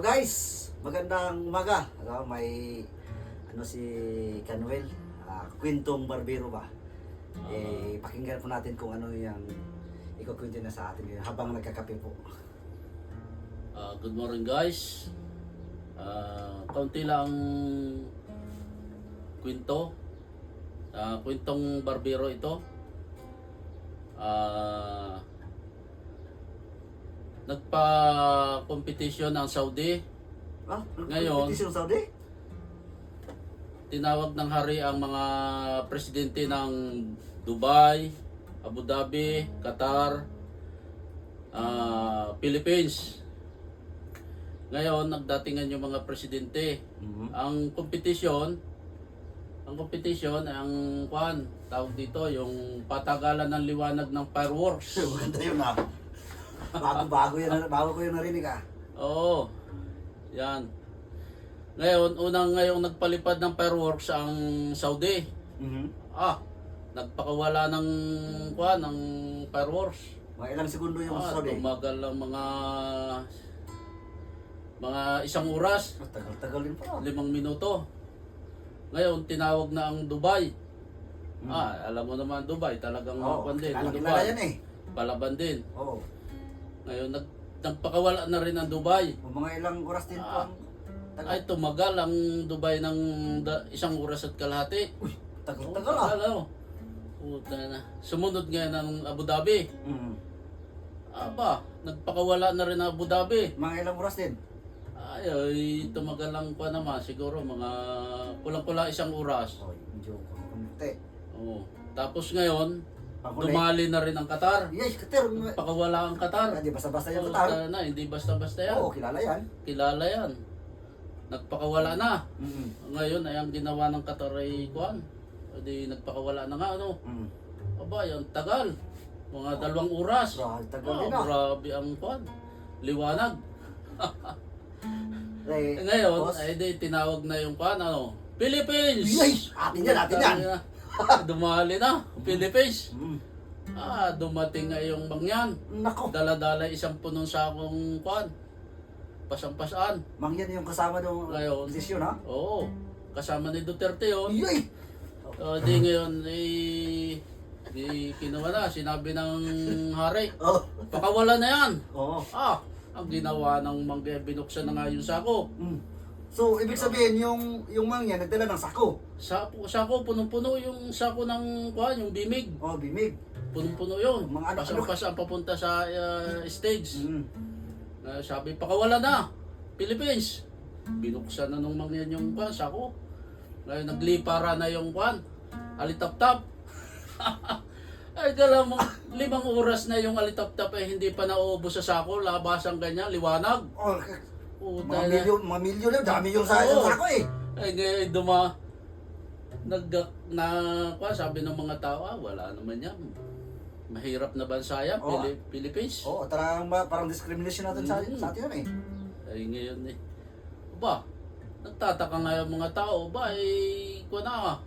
Hello guys, magandang umaga. Ano, may ano si Canuel, ah, Quintong Barbero ba? Eh, pakinggan po natin kung ano yung ikukwento na sa atin ngayon habang nagkakape po. Ah, good morning guys. Ah, kaunti lang kwento. Ah, kwentong barbero ito. Ah, nagpa-competition ang Saudi. Ah, Ngayon. competition sa Saudi? Tinawag ng hari ang mga presidente ng Dubai, Abu Dhabi, Qatar, ah, Philippines. Ngayon, nagdatingan yung mga presidente. Mhm. Ang competition, ang competition, ang kwan, tawag dito, yung patagalan ng liwanag ng fireworks. Maganda yun ah. Bago, bago, yun, bago ko yung narinig ah. Oo. Yan. Ngayon, unang ngayong nagpalipad ng fireworks ang Saudi. Mhm. Ah, nagpakawala ng kwan, ng fireworks. Mga ilang segundo yung Ah, Saudi. tumagal lang mga mga isang oras. Ah, Tagal-tagal din pa. limang minuto. Ngayon, tinawag na ang Dubai. Mm. Ah, alam mo naman Dubai, talagang Oo, oh, din. kilala, ang kilala yan eh. Palaban din. Oo. Ngayon, nag, nagpakawala na rin ang Dubai. O mga ilang oras din po Ah. ang tagal. Ay, tumagal ang Dubai ng da- isang oras at kalahati. Uy, tagal-tagal ah. Tagal, oh. Puta na. Sumunod ngayon ang Abu Dhabi. Mhm. Aba, nagpakawala na rin ang Abu Dhabi. Mga ilang oras din. Ay, ay tumagal lang pa naman. Siguro mga kulang-kulang isang oras. Oy, medyo kunti. Oo. Tapos ngayon, Panghuli. dumali na rin ang Qatar. Yes, Kater. Pakawala ang Qatar. Hindi basta-basta yung Oo, Katar. na, hindi basta-basta yan. Oo, kilala yan. Kilala yan. Nagpakawala na. Mhm. Ngayon ay ang ginawa ng Qatar ay kuan. Hindi nagpakawala na nga ano. Mhm. Aba, yung tagal. Mga dalawang oras. Grabe, tagal Oo, din ah. grabe ang kuan. Liwanag. Eh, ngayon, ay di tinawag na yung kuan ano. Philippines! Yay! Atin yan, atin yan. Dumali na. Philippines. Mhm. Ah, dumating nga yung mangyan. Nako, Dala-dala isang punong sakong kuan. Pasampasaan. mangyan yung kasama ng Ngayon. desisyon ha? Oo. Kasama ni Duterte yun. Yay! Uh, di ngayon, eh, di kinuha na, sinabi ng hari, Oh. pakawala na yan. Oo. Ah, ang ginawa ng mangga, binuksan na nga yung sako. Mm. So, ibig sabihin, yung yung mangyan nagdala ng sako. Sako, sako punong-puno yung sako ng kuhan, yung bimig. Oh, bimig. Punong-puno yun. Mga ano- Pasang-pasang papunta sa uh, stage. Mhm. Uh, sabi, pakawala na. Philippines. Binuksan na nung mangyan yung kuhan, sako. Ngayon, naglipara na yung kuhan. Alitap-tap. Ay, kala mo, limang oras na yung alitap-tap ay hindi pa nauubos sa sako. Labas ang ganyan, liwanag. Oh, k- Puta mga na. mga yun. Dami yung sa Oo. yung sako eh. Ay, ngayon, duma, nag, na, kuhan, sabi ng mga tao, ah, wala naman yan. Mahirap na bansa yan, Oo. Pili- Philippines. Oo, parang, parang discrimination natin sa, Mhm. sa atin yun eh. Ay ngayon eh. Ba, nagtataka nga yung mga tao, ba eh, kuha na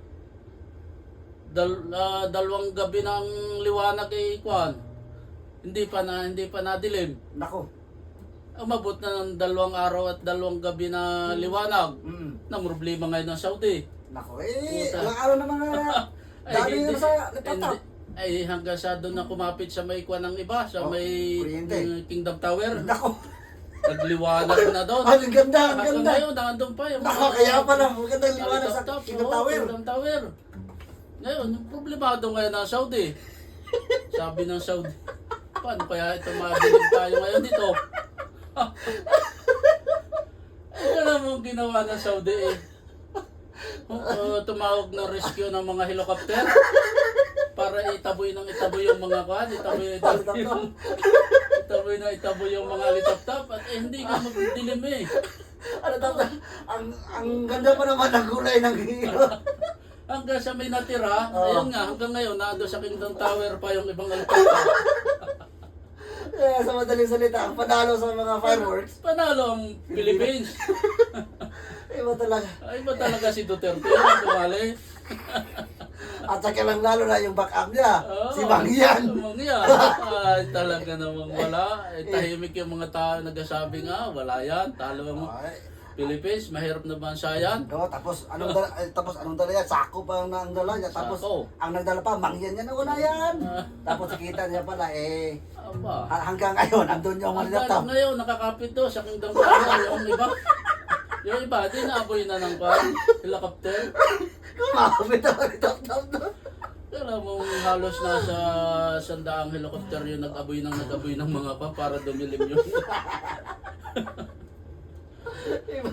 Dal, ah, dalawang gabi ng liwanag eh, kuhan. Hindi pa na, hindi pa nadilim. Nako. Umabot na ng dalawang araw at dalawang gabi na liwanag. Mm. Nang problema ngayon ng Saudi. Nako. Eh, Puta. araw naman na Ay, dami hindi- yun sa hindi- laptop. Ay, hanggang sa doon na kumapit sa may kuha ng iba, sa Oh, may kuryente. yung Kingdom Tower. Nako. Nagliwanag na doon. Ang ganda, ang Hanggang ganda. ngayon, nandun pa yung Nako, kaya pala. Maganda yung liwanag sa Alitap-tap, Kingdom oo, Tower. Kingdom Tower. Ngayon, problemado ngayon ng Saudi. Sabi ng Saudi, paano kaya ito mabilig tayo ngayon dito? Eh, alam mo ang ginawa ng Saudi eh. Uh, tumawag ng rescue ng mga helicopter para itaboy ng itaboy yung mga kwan, itaboy, itaboy yung, itaboy na itaboy yung mga litap-tap at eh, hindi ka magdilim eh. Ano tata? Ang ang ganda pa naman ng kulay ng Hanggang sa may natira, Oo. ayun nga, hanggang ngayon, nando sa Kingdom Tower pa yung ibang helicopter. Kaya sa madaling salita, ang panalo sa mga fireworks, Panalo ang Philippines. iba talaga. Ay ba talaga si Duterte yung tumali? At saka lang lalo na yung backup niya, Oo, si Mangyan. Mangyan. Ay, talaga namang wala. Eh, tahimik yung mga tao nagsasabi nga, wala yan. Talo mo. Ay, Philippines, mahirap na bansa yan. Oo, tapos anong dala, eh, tapos anong dala yan? Sako pa ang ang dala niya. Tapos Sako. ang nagdala pa, mangyan yan, wala yan. tapos nakita niya pala, eh, Aba. ha- hanggang ngayon, andun yung Ang mga dami ngayon, nakakapit to sa kingdom Sara. Yung iba, yung iba, di naaboy na ng kwan, helicopter. Kumapit ako ni Tap Tap doon. Kala mo halos nasa sandaang helicopter yung nag-aboy ng nag-aboy ng mga pa para dumilim yun.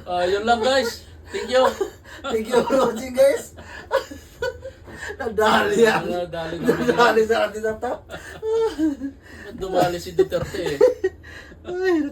Ah, yun lang guys. Thank you. Thank you for watching, guys. Nadali yan. Dali na Nadali sa ating Tap Tap. Dumali si Duterte eh. Ay.